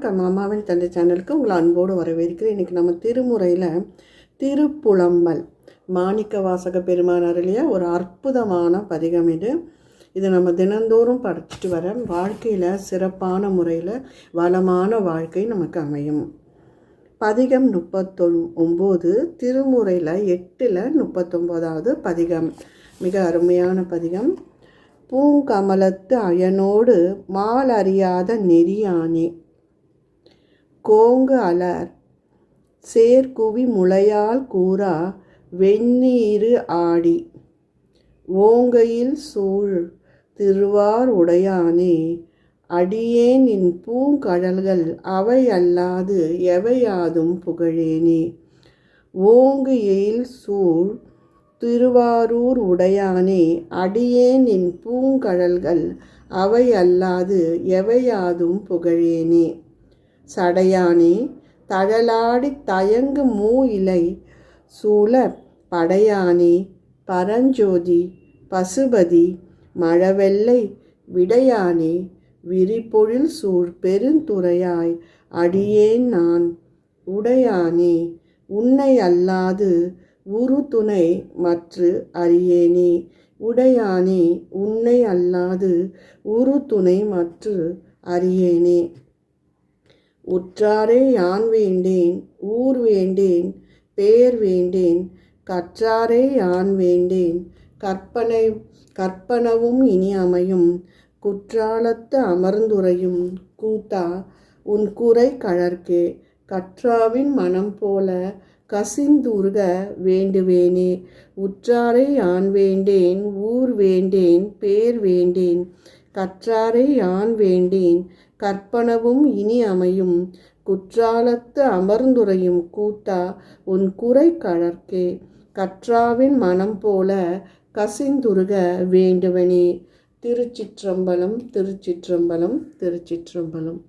வணக்கம். அம்மாவின் தந்தை சேனலுக்கு உங்களை அன்போடு வரவேற்கிறேன். இன்றைக்கி நம்ம திருமுறையில் திருப்புலம்பல் மாணிக்க வாசக பெருமானாரிலேயே அருளிய ஒரு அற்புதமான பதிகம் இது. இது நம்ம தினந்தோறும் படிச்சுட்டு வர வாழ்க்கையில் சிறப்பான முறையில் வளமான வாழ்க்கை நமக்கு அமையும். பதிகம் முப்பத்தொன் ஒம்பது திருமுறையில் எட்டில் முப்பத்தொம்போதாவது பதிகம். மிக அருமையான பதிகம். பூங்கமலத்து அயனோடு மால் அறியாத நெறியானே கோங்கு அலர். சேர்குவி முளையால் கூறா வெந்நீரு ஆடி ஓங்கையில் சூழ் திருவார் உடையானே அடியேன் நின் பூங்கடல்கள் அவை அல்லாது எவையாதும் புகழேனே ஓங்கு எயில் சூழ் திருவாரூர் உடையானே அடியேன் நின் பூங்கடல்கள் அவை அல்லாது எவையாதும் புகழேனே. சடையானே தழலாடி தயங்கு மூ இலை சூழ படையானே பரஞ்சோதி பசுபதி மழவெல்லை விடையானே விரிபொழில் சூழ் பெருந்துறையாய் அடியேன் நான் உடையானே உன்னை அல்லாது உரு துணை மற்று அறியேனே உடையானே உன்னை அல்லாது உரு துணை மற்று அறியேனே. உற்றாரே யான் வேண்டேன் ஊர் வேண்டேன் பேர் வேண்டேன் கற்றாரே யான் வேண்டேன் கற்பனை கற்பனவும் இனி அமையும் குற்றாலத்து அமர்ந்துரையும் கூத்தா உன் குறை கழற்கே கற்றாவின் மனம் போல கசிந்துருக வேண்டுவேனே. உற்றாரை யான் வேண்டேன் ஊர் வேண்டேன் பேர் வேண்டேன் கற்றாரை யான் வேண்டேன். கற்பனவும் இனி அமையும். குற்றாலத்து அமர்ந்துரையும் கூத்தா உன் குறை கழற்கே. கற்றாவின் மனம் போல கசிந்துருக வேண்டுவனே. திருச்சிற்றம்பலம் திருச்சிற்றம்பலம் திருச்சிற்றம்பலம்.